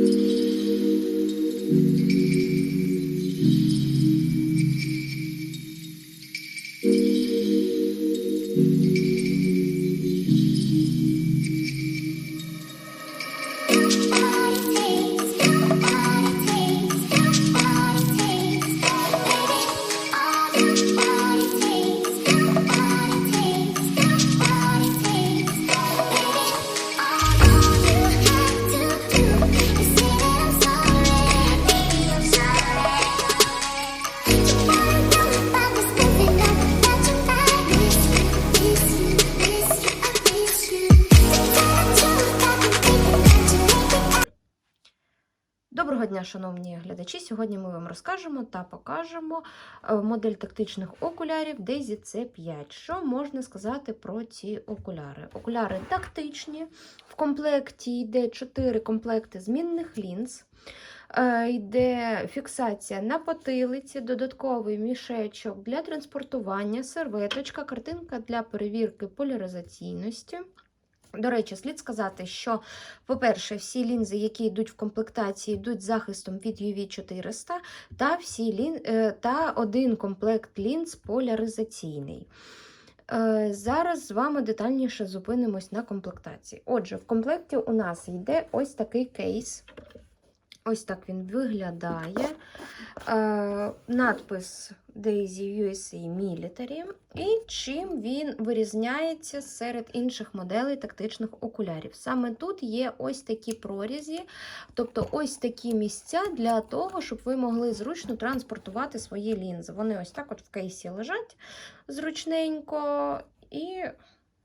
thank mm-hmm. you дня, шановні глядачі. Сьогодні ми вам розкажемо та покажемо е, модель тактичних окулярів Daisy C5. Що можна сказати про ці окуляри? Окуляри тактичні. В комплекті йде 4 комплекти змінних лінз. Е, Йде фіксація на потилиці, додатковий мішечок для транспортування, серветочка, картинка для перевірки поляризаційності. До речі, слід сказати, що, по-перше, всі лінзи, які йдуть в комплектації, йдуть з захистом від UV 400, та, всі лін... е, та один комплект лінз поляризаційний. Е, Зараз з вами детальніше зупинимось на комплектації. Отже, в комплекті у нас йде ось такий кейс. Ось так він виглядає. Е, надпис Daisy USA Military. І чим він вирізняється серед інших моделей тактичних окулярів. Саме тут є ось такі прорізі, тобто ось такі місця для того, щоб ви могли зручно транспортувати свої лінзи. Вони ось так от в кейсі лежать зручненько і.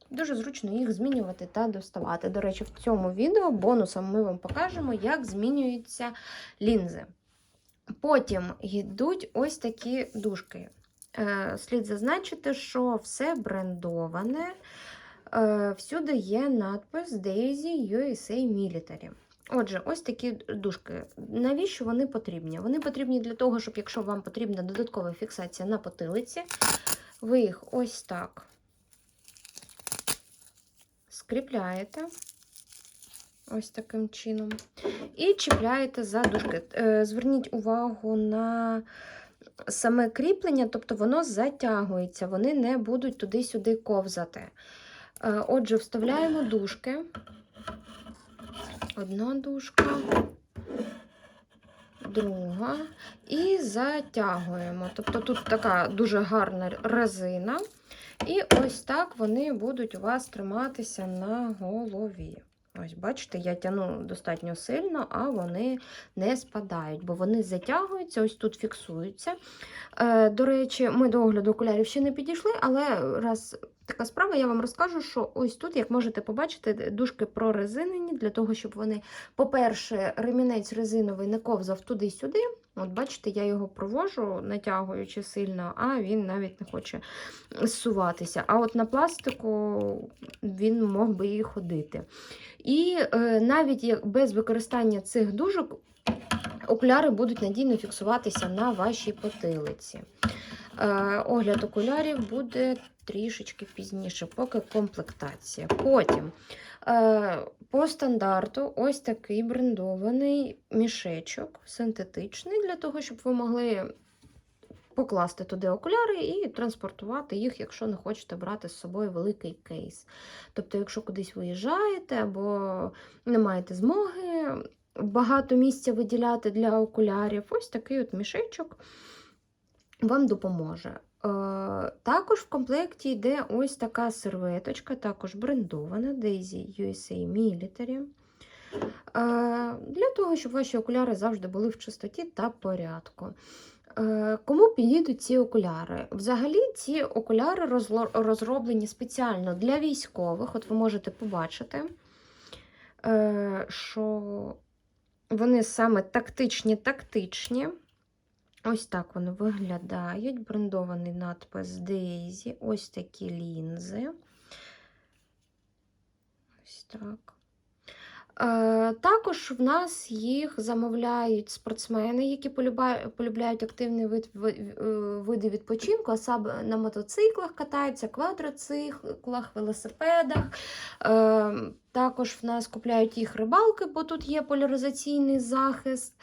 Дуже зручно їх змінювати та доставати. До речі, в цьому відео бонусом ми вам покажемо, як змінюються лінзи. Потім йдуть ось такі дужки. Е, Слід зазначити, що все брендоване. Е, Всюди є надпис Daisy USA Military. Отже, ось такі дужки. Навіщо вони потрібні? Вони потрібні для того, щоб, якщо вам потрібна додаткова фіксація на потилиці, ви їх ось так скріпляєте ось таким чином. І чіпляєте за дужки. Е, Зверніть увагу на саме кріплення, тобто воно затягується, вони не будуть туди-сюди ковзати. Е, Отже, вставляємо дужки. Одна дужка, друга. І затягуємо. Тобто тут така дуже гарна резина. І ось так вони будуть у вас триматися на голові. Ось, бачите, я тяну достатньо сильно, а вони не спадають, бо вони затягуються, ось тут фіксуються. Е, До речі, ми до огляду окулярів ще не підійшли, але раз така справа, я вам розкажу, що ось тут, як можете побачити, дужки прорезинені, для того, щоб вони, по-перше, ремінець резиновий не ковзав туди-сюди. От, бачите, я його провожу, натягуючи сильно, а він навіть не хоче зсуватися. А от на пластику він мог би і ходити. І е, навіть без використання цих дужок окуляри будуть надійно фіксуватися на вашій потилиці. Е, огляд окулярів буде трішечки пізніше, поки комплектація. Потім е, по стандарту ось такий брендований мішечок синтетичний, для того, щоб ви могли покласти туди окуляри і транспортувати їх, якщо не хочете брати з собою великий кейс. Тобто, якщо кудись виїжджаєте або не маєте змоги багато місця виділяти для окулярів, ось такий от мішечок вам допоможе. Е, Також в комплекті йде ось така серветочка, також брендована Daisy USA Military. Е, Для того, щоб ваші окуляри завжди були в чистоті та порядку. Е, Кому підійдуть ці окуляри? Взагалі, ці окуляри розроблені спеціально для військових. От ви можете побачити, що вони саме тактичні-тактичні. Ось так вони виглядають. Брендований надпис Daisy. Ось такі лінзи. Ось так. Е, Також в нас їх замовляють спортсмени, які полюбляють активний вид, е, види відпочинку, а саме на мотоциклах катаються, квадроциклах, велосипедах. Е, Також в нас купляють їх рибалки, бо тут є поляризаційний захист.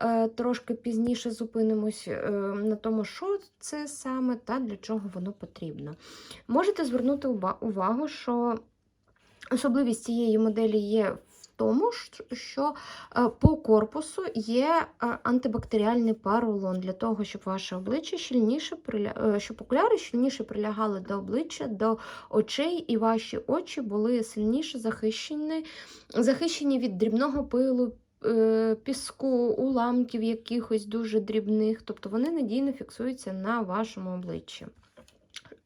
Е, Трошки пізніше зупинимось е, на тому, що це саме та для чого воно потрібно. Можете звернути увагу, що особливість цієї моделі є в тому, що е, по корпусу є антибактеріальний паролон для того, щоб ваше обличчя щільніше щоб окуляри щільніше прилягали до обличчя, до очей, і ваші очі були сильніше захищені, захищені від дрібного пилу. Е, Піску, уламків якихось дуже дрібних, тобто вони надійно фіксуються на вашому обличчі.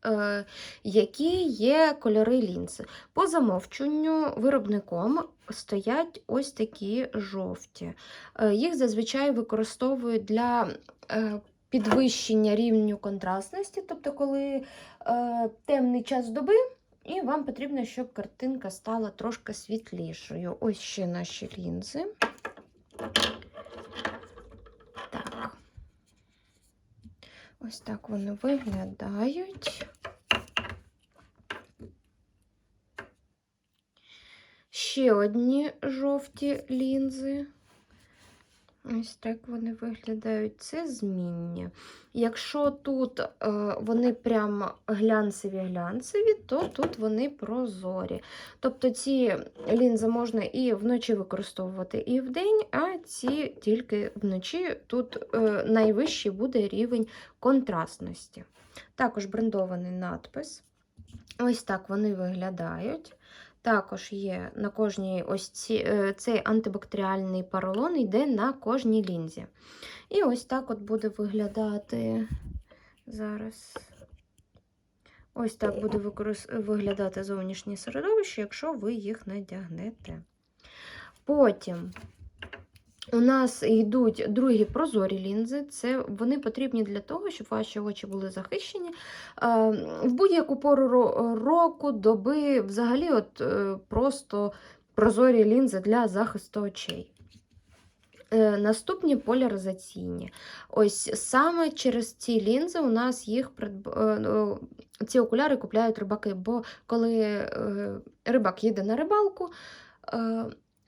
Е, які є кольори лінзи? По замовчуванню виробником стоять ось такі жовті. Е, Їх зазвичай використовують для підвищення рівню контрастності, тобто, коли темний час доби, і вам потрібно, щоб картинка стала трошки світлішою. Ось ще наші лінзи. Так. Ось так вони виглядають. Ще одні жовті лінзи. Ось так вони виглядають. Це зміння. Якщо тут е, вони прям глянцеві-глянцеві, то тут вони прозорі. Тобто ці лінзи можна і вночі використовувати, і вдень, а ці тільки вночі. Тут е, найвищий буде рівень контрастності. Також брендований надпис. Ось так вони виглядають. Також є на кожній ось ці, е, цей антибактеріальний поролон йде на кожній лінзі. І ось так от буде виглядати зараз. Ось так буде використ... виглядати зовнішнє середовище, якщо ви їх надягнете. Потім у нас йдуть другі прозорі лінзи. Це вони потрібні для того, щоб ваші очі були захищені. Е, В будь-яку пору року, доби, взагалі, от е, просто прозорі лінзи для захисту очей. Е, Наступні поляризаційні. Ось саме через ці лінзи у нас їх придб... ну, ці окуляри купляють рибаки, бо коли рибак їде на рибалку,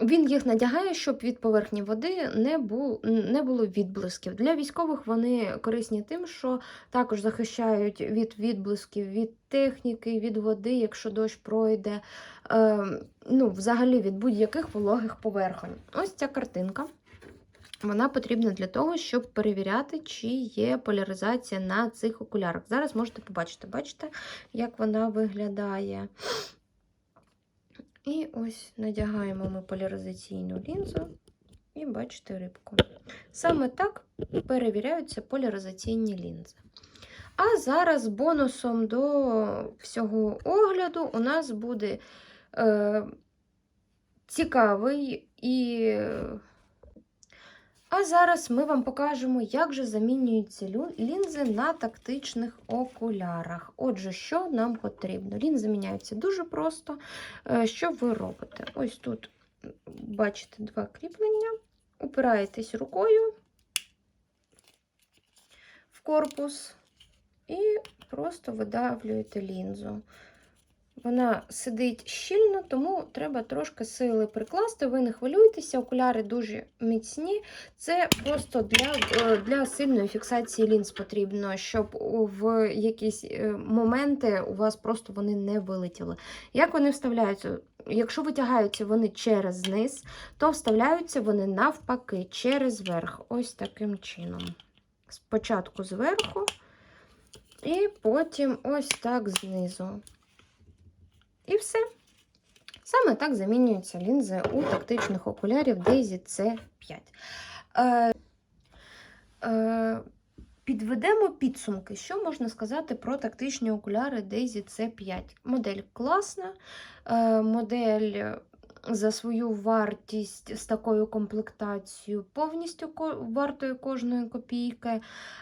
він їх надягає, щоб від поверхні води не, бу... не було відблисків. Для військових вони корисні тим, що також захищають від відблисків, від техніки, від води, якщо дощ пройде, е, ну, взагалі від будь-яких вологих поверхонь. Ось ця картинка. Вона потрібна для того, щоб перевіряти, чи є поляризація на цих окулярах. Зараз можете побачити, бачите, як вона виглядає. І ось надягаємо ми поляризаційну лінзу і бачите рибку. Саме так перевіряються поляризаційні лінзи. А зараз бонусом до всього огляду у нас буде е, цікавий і. А зараз ми вам покажемо, як же замінюються лінзи на тактичних окулярах. Отже, що нам потрібно? Лінзи міняються дуже просто. Е, Що ви робите? Ось тут бачите два кріплення, упираєтесь рукою в корпус і просто видавлюєте лінзу. Вона сидить щільно, тому треба трошки сили прикласти. Ви не хвилюйтеся, окуляри дуже міцні. Це просто для, е, для сильної фіксації лінз потрібно, щоб в якісь е, моменти у вас просто вони не вилетіли. Як вони вставляються? Якщо витягаються вони через низ, то вставляються вони навпаки через верх. Ось таким чином. Спочатку зверху, і потім ось так знизу. І все. Саме так замінюються лінзи у тактичних окулярів Daisy C5. Е, е, підведемо підсумки. Що можна сказати про тактичні окуляри Daisy C5? Модель класна, е, модель за свою вартість з такою комплектацією, повністю вартою кожної копійки.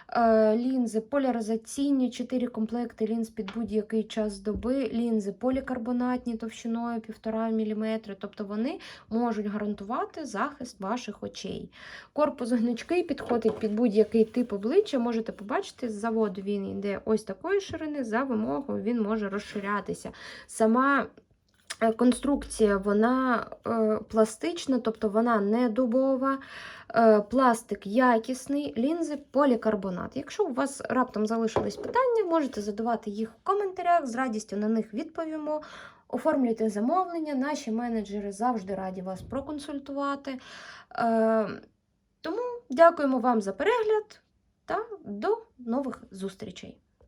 Е, Лінзи поляризаційні, 4 комплекти лінз під будь-який час доби, лінзи полікарбонатні товщиною 1,5 мм, тобто вони можуть гарантувати захист ваших очей. Корпус гнучкий підходить під будь-який тип обличчя. Можете побачити, з заводу він йде ось такої ширини, за вимогою він може розширятися. Сама конструкція вона е, пластична, тобто вона не дубова. Е, Пластик якісний, лінзи полікарбонат. Якщо у вас раптом залишились питання, можете задавати їх в коментарях, з радістю на них відповімо. Оформлюйте замовлення, наші менеджери завжди раді вас проконсультувати. Е, Тому дякуємо вам за перегляд та до нових зустрічей!